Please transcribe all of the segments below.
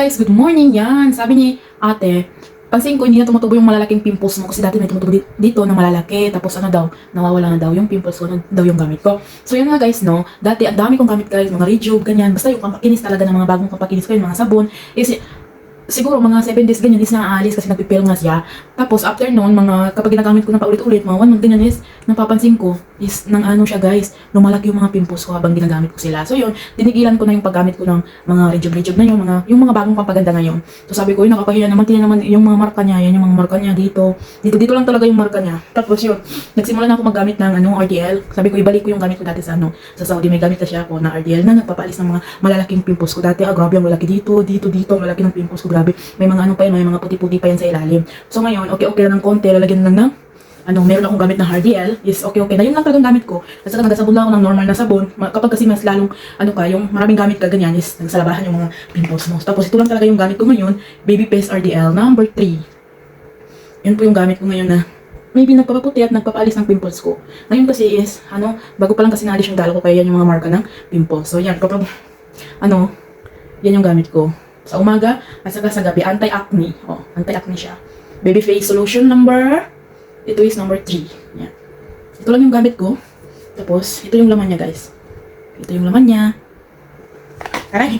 guys, good morning yan. Sabi ni ate, pansin ko hindi na tumutubo yung malalaking pimples mo kasi dati may tumutubo di- dito na malalaki tapos ano daw, nawawala na daw yung pimples ko, ano daw yung gamit ko. So yun nga guys, no, dati ang dami kong gamit guys, mga rejuve, ganyan, basta yung pampakinis talaga ng mga bagong pampakinis ko, yung mga sabon, is siguro mga 7 days ganyan is naaalis kasi nagpipil nga siya. Tapos after noon, mga kapag ginagamit ko na paulit-ulit, mga 1 month ganyan is napapansin ko is nang ano siya guys, lumalaki yung mga pimples ko habang ginagamit ko sila. So yun, tinigilan ko na yung paggamit ko ng mga rejuve-rejuve na yung mga yung mga bagong pampaganda ngayon. So sabi ko, yun nakapahiya naman tingnan naman yung mga marka niya, yan yung mga marka niya dito. Dito dito lang talaga yung marka niya. Tapos yun, nagsimula na ako maggamit ng ano RDL. Sabi ko ibalik ko yung gamit ko dati sa ano, sa Saudi may gamit na siya ako na RDL na nagpapaalis ng mga malalaking pimples ko. Dati ah, grabe ang lalaki dito, dito, dito, ang lalaki ng pimples ko, grabe. May mga ano pa yan, may mga puti-puti pa yan sa ilalim. So ngayon, okay-okay lang ng konti, lalagyan lang ng ano, meron akong gamit na RDL, is okay-okay na. Yun lang talagang gamit ko. Kasi talaga sabon lang ako ng normal na sabon. Kapag kasi mas lalong, ano ka, yung maraming gamit ka ganyan, is nagsalabahan yung mga pimples mo. Tapos ito lang talaga yung gamit ko ngayon, Baby Paste RDL number 3. Yun po yung gamit ko ngayon na maybe nagpapaputi at nagpapaalis ng pimples ko. Ngayon kasi is, ano, bago pa lang kasi naalis yung dalo ko, kaya yan yung mga marka ng pimples. So yan, kapag, ano, yan yung gamit ko. Sa umaga, at saka sa gabi, anti-acne. Oh, anti-acne siya. Baby face solution number, ito is number 3. Yan. Ito lang yung gamit ko. Tapos, ito yung laman niya, guys. Ito yung laman niya. Aray!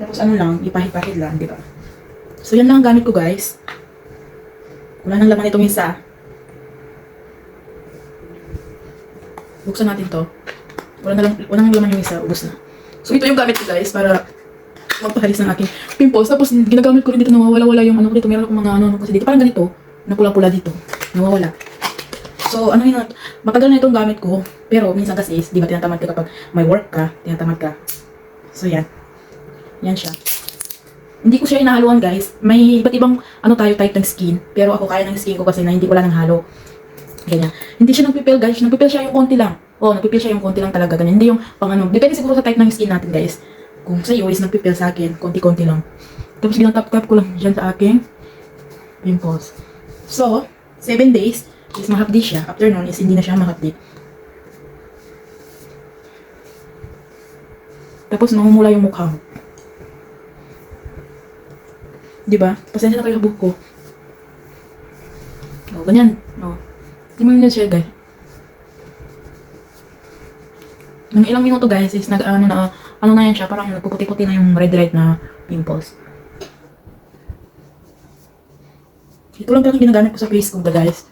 Tapos ano lang, ipahid-pahid lang, di ba? So, yan lang ang gamit ko, guys. Wala nang laman itong isa. Buksan natin to. Wala na lang, wala nang laman yung isa, ubos na. So, ito yung gamit ko, guys, para magpahalis ng aking pimples. Tapos, ginagamit ko rin dito, nawawala-wala yung ano ko dito. Meron akong mga ano, ano kasi dito. Parang ganito, na pula-pula dito. Nawawala. So, ano yun, matagal na itong gamit ko. Pero, minsan kasi, di ba, tinatamad ka kapag may work ka, tinatamad ka. So, yan. Yan siya. Hindi ko siya inahaluan, guys. May iba't ibang, ano tayo, type ng skin. Pero ako kaya ng skin ko kasi na hindi wala ng halo. Ganyan. Hindi siya nagpipil, guys. Nagpipil siya yung konti lang. Oo, nagpipil siya yung konti lang talaga. Ganyan. Hindi yung pang ano. Depende siguro sa type ng skin natin, guys. Kung sa iyo is nagpipil sa akin, konti-konti lang. Tapos ginatap-tap ko lang dyan sa aking pimples. So, 7 days is mahapdi siya. After nun is hindi na siya mahapdi. Tapos namumula yung mukha mo. Di ba? Pasensya na kayo sa buhok ko. O, ganyan. O. Mo na siya, guys. Ng ilang minuto, guys, is nag, ano na, ano na yan siya, parang nagpuputi-puti na yung red-red na pimples. Ito lang talagang ginagamit ko sa face ko, guys.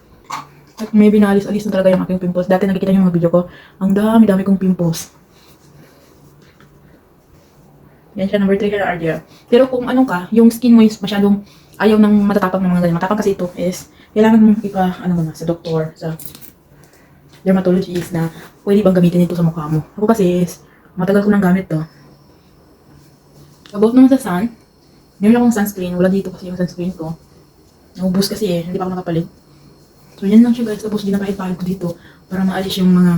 At may binalis-alis na talaga yung aking pimples. Dati nakikita niyo yung mga video ko, ang dami-dami kong pimples. Yan siya, number 3 siya na. Pero kung ano ka, yung skin mo is masyadong ayaw ng matatapang ng mga ganyan. Matapang kasi ito is, kailangan mong ipa, ano muna, sa doktor, sa dermatologist na pwede bang gamitin ito sa mukha mo. Ako kasi is, matagal ko nang gamit to. About naman sa sun, meron akong sunscreen. Wala dito kasi yung sunscreen ko. Naubos kasi eh, hindi pa ako nakapalit. So yan lang siya guys, tapos ginapahit-pahit ko dito para maalis yung mga,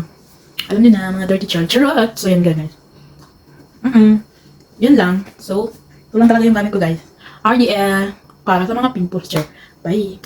alam niyo na, mga dirty. Charot! So yan guys. Mm Yan lang. So, ito lang talaga yung gamit ko guys. RDL, para sa mga pimples, sure. Bye!